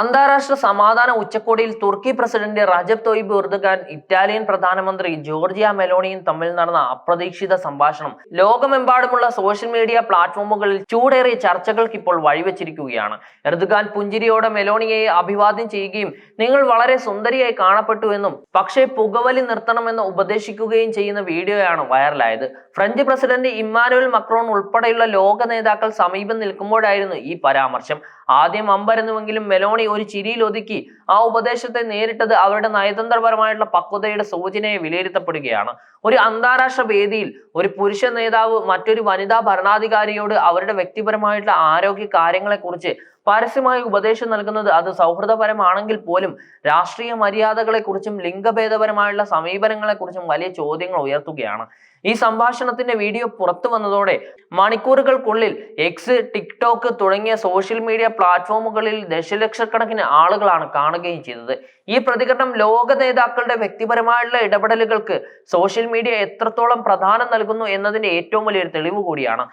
അന്താരാഷ്ട്ര സമാധാന ഉച്ചകോടിയിൽ Turkey president Recep Tayyip Erdogan Italian പ്രധാനമന്ത്രി ജോർജിയ മെലോണിയും തമ്മിൽ നടന്ന അപ്രതീക്ഷിത സംഭാഷണം. ലോകമെമ്പാടുമുള്ള സോഷ്യൽ മീഡിയ പ്ലാറ്റ്ഫോമുകളിൽ ചൂടേറിയ ചർച്ചകൾക്ക് ഇപ്പോൾ വഴിവെച്ചിരിക്കുകയാണ്. എർദുഖാൻ പുഞ്ചിരിയോടെ മെലോണിയെ അഭിവാദ്യം ചെയ്യുകയും നിങ്ങൾ വളരെ സുന്ദരിയായി കാണപ്പെട്ടു എന്നും പക്ഷേ പുകവലി നിർത്തണമെന്ന് ഉപദേശിക്കുകയും ചെയ്യുന്ന വീഡിയോയാണ് വൈറലായത്. ഫ്രഞ്ച് പ്രസിഡന്റ് ഇമ്മാനുവൽ മക്രോൺ ഉൾപ്പെടെയുള്ള ലോക നേതാക്കൾ സമീപം നിൽക്കുമ്പോഴായിരുന്നു ഈ പരാമർശം. ആദ്യം അമ്പരന്നുവെങ്കിലും മെലോണി ഒരു ചിരിയിൽ ഒതുക്കി ആ ഉപദേശത്തെ നേരിട്ടത് അവരുടെ നയതന്ത്രപരമായിട്ടുള്ള പക്വതയുടെ സൂചനയെ വിലയിരുത്തപ്പെടുകയാണ്. ഒരു അന്താരാഷ്ട്ര വേദിയിൽ ഒരു പുരുഷ നേതാവ് മറ്റൊരു വനിതാ ഭരണാധികാരിയോട് അവരുടെ വ്യക്തിപരമായിട്ടുള്ള ആരോഗ്യ കാര്യങ്ങളെക്കുറിച്ച് പരസ്യമായി ഉപദേശം നൽകുന്നത് അത് സൗഹൃദപരമാണെങ്കിൽ പോലും രാഷ്ട്രീയ മര്യാദകളെക്കുറിച്ചും ലിംഗഭേദപരമായുള്ള സമീപനങ്ങളെക്കുറിച്ചും വലിയ ചോദ്യങ്ങൾ ഉയർത്തുകയാണ്. ഈ സംഭാഷണത്തിന്റെ വീഡിയോ പുറത്തു വന്നതോടെ മണിക്കൂറുകൾക്കുള്ളിൽ എക്സ് ടിക്ടോക്ക് തുടങ്ങിയ സോഷ്യൽ മീഡിയ പ്ലാറ്റ്ഫോമുകളിൽ ദശലക്ഷക്കണക്കിന് ആളുകളാണ് കാണുകയും ചെയ്തത്. ഈ പ്രതികരണം ലോക നേതാക്കളുടെ വ്യക്തിപരമായുള്ള ഇടപെടലുകൾക്ക് സോഷ്യൽ മീഡിയ എത്രത്തോളം പ്രധാനം നൽകുന്നു എന്നതിന്റെ ഏറ്റവും വലിയൊരു തെളിവ് കൂടിയാണ്.